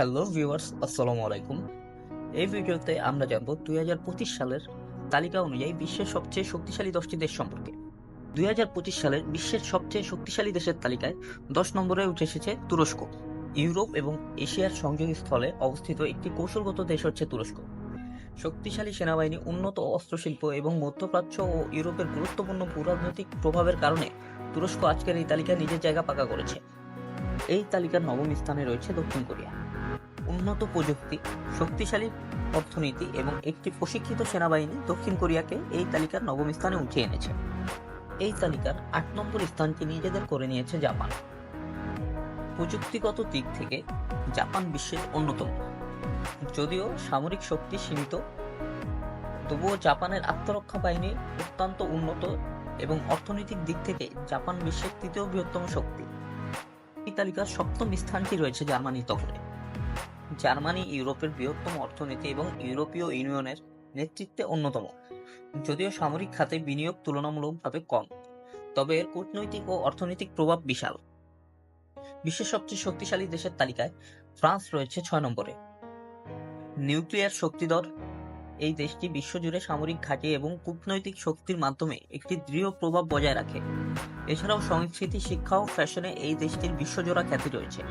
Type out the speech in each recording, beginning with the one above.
Hello viewers, আসসালামু আলাইকুম। এই ভিডিওতে আমরা জানব দুই সালের তালিকা অনুযায়ী বিশ্বের সবচেয়ে শক্তিশালী দশটি দেশ সম্পর্কে। দুই হাজার পঁচিশ সালের বিশ্বের সবচেয়ে শক্তিশালী দেশের তালিকায় দশ নম্বরে উঠে এসেছে তুরস্ক। ইউরোপ এবং এশিয়ার সংযোগস্থলে অবস্থিত একটি কৌশলগত দেশ হচ্ছে তুরস্ক। শক্তিশালী সেনাবাহিনী উন্নত অস্ত্রশিল্প এবং মধ্যপ্রাচ্য ও ইউরোপের গুরুত্বপূর্ণ ভূরাজনৈতিক প্রভাবের কারণে তুরস্ক আজকের এই তালিকায় নিজের জায়গা পাকা করেছে। এই তালিকার নবম স্থানে রয়েছে দক্ষিণ কোরিয়া। উন্নত প্রযুক্তি, শক্তিশালী অর্থনীতি এবং একটি প্রশিক্ষিত সেনাবাহিনী দক্ষিণ কোরিয়াকে এই তালিকার নবম স্থানে উঠিয়ে এনেছে। এই তালিকার আট নম্বর স্থানটি নিজেদের করে নিয়েছে জাপান। প্রযুক্তিগত দিক থেকে জাপান বিশ্বের অন্যতম। যদিও সামরিক শক্তি সীমিত, তবুও জাপানের আত্মরক্ষা বাহিনী অত্যন্ত উন্নত এবং অর্থনৈতিক দিক থেকে জাপান বিশ্বের তৃতীয় বৃহত্তম শক্তি। এই তালিকার সপ্তম স্থানটি রয়েছে জার্মানির দখলে। জার্মানি ইউরোপের বৃহত্তম অর্থনীতি এবং ইউরোপীয় ইউনিয়নের নেতৃত্বে অন্যতম, যদিও সামরিক খাতে বিনিয়োগ তুলনামূলকভাবে কম, তবে এর কূটনৈতিক ও অর্থনৈতিক প্রভাব বিশাল। বিশ্বের সবচেয়ে শক্তিশালী দেশের তালিকায় ফ্রান্স রয়েছে ছয় নম্বরে। নিউক্লিয়ার শক্তিধর এই দেশটি বিশ্বজুড়ে সামরিক ঘাঁটি এবং কূটনৈতিক শক্তির মাধ্যমে একটি দৃঢ় প্রভাব বজায় রাখে। এছাড়াও সংস্কৃতি, শিক্ষা ও ফ্যাশনে এই দেশটির বিশ্বজোড়া খ্যাতি রয়েছে।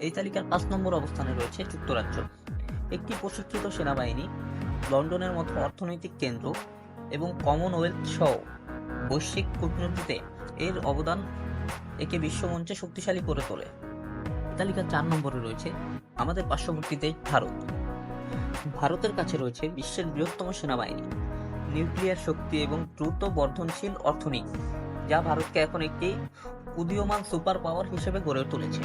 এই তালিকার পাঁচ নম্বর অবস্থানে রয়েছে যুক্তরাজ্য। একটি প্রশিক্ষিত সেনাবাহিনী, লন্ডনের মতো অর্থনৈতিক কেন্দ্র এবং কমনওয়েলথ সহ বৈশ্বিক কূটনীতিতে এর অবদান একে বিশ্বমঞ্চে শক্তিশালী করে তোলে। তালিকার চার নম্বরে রয়েছে আমাদের পার্শ্ববর্তী দেশ ভারত। ভারতের কাছে রয়েছে বিশ্বের বৃহত্তম সেনাবাহিনী, নিউক্লিয়ার শক্তি এবং দ্রুত বর্ধনশীল অর্থনীতি, যা ভারতকে এখন একটি উদীয়মান সুপার পাওয়ার হিসেবে গড়ে তুলেছে।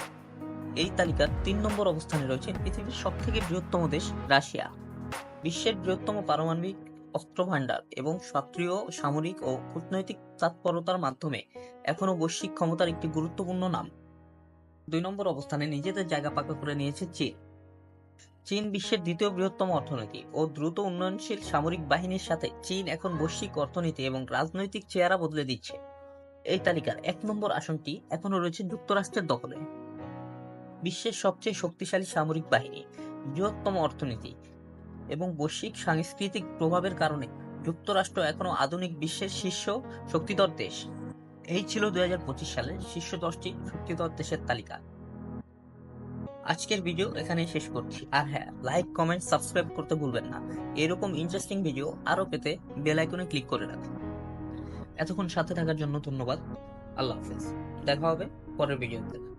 এই তালিকার তিন নম্বর অবস্থানে রয়েছে পৃথিবীর সব থেকে বৃহত্তম দেশ রাশিয়া। বিশ্বের বৃহত্তম পারমাণবিক অস্ত্র ভাণ্ডার এবং সক্রিয় সামরিক ও কূটনৈতিক তৎপরতার মাধ্যমে এখনও বৈশ্বিক ক্ষমতার একটি গুরুত্বপূর্ণ নাম। দুই নম্বর অবস্থানে নিজেদের জায়গা পাকা করে নিয়েছে চীন। চীন বিশ্বের দ্বিতীয় বৃহত্তম অর্থনীতি ও দ্রুত উন্নয়নশীল সামরিক বাহিনীর সাথে চীন এখন বৈশ্বিক অর্থনীতি এবং রাজনৈতিক চেহারা বদলে দিচ্ছে। এই তালিকার এক নম্বর আসনটি এখনও রয়েছে যুক্তরাষ্ট্রের দখলে। বিশ্বের সবচেয়ে শক্তিশালী সামরিক বাহিনী, বৃহত্তম অর্থনীতি এবং বৈশ্বিক সাংস্কৃতিক প্রভাবের কারণে যুক্তরাষ্ট্র এখনও আধুনিক বিশ্বের শীর্ষ শক্তিধর দেশ। এই ছিল দুই সালের শীর্ষ দশটি শক্তিধর দেশের তালিকা। আজকের ভিডিও এখানে শেষ করছি। আর হ্যাঁ লাইক কমেন্ট সাবস্ক্রাইব করতে ভুলবেন না। এরকম ইন্টারেস্টিং ভিডিও আরও পেতে বেল আইকনে ক্লিক করে রাখুন। এতক্ষণ সাথে থাকার জন্য ধন্যবাদ। আল্লাহ হাফেজ। দেখা হবে পরের ভিডিওতে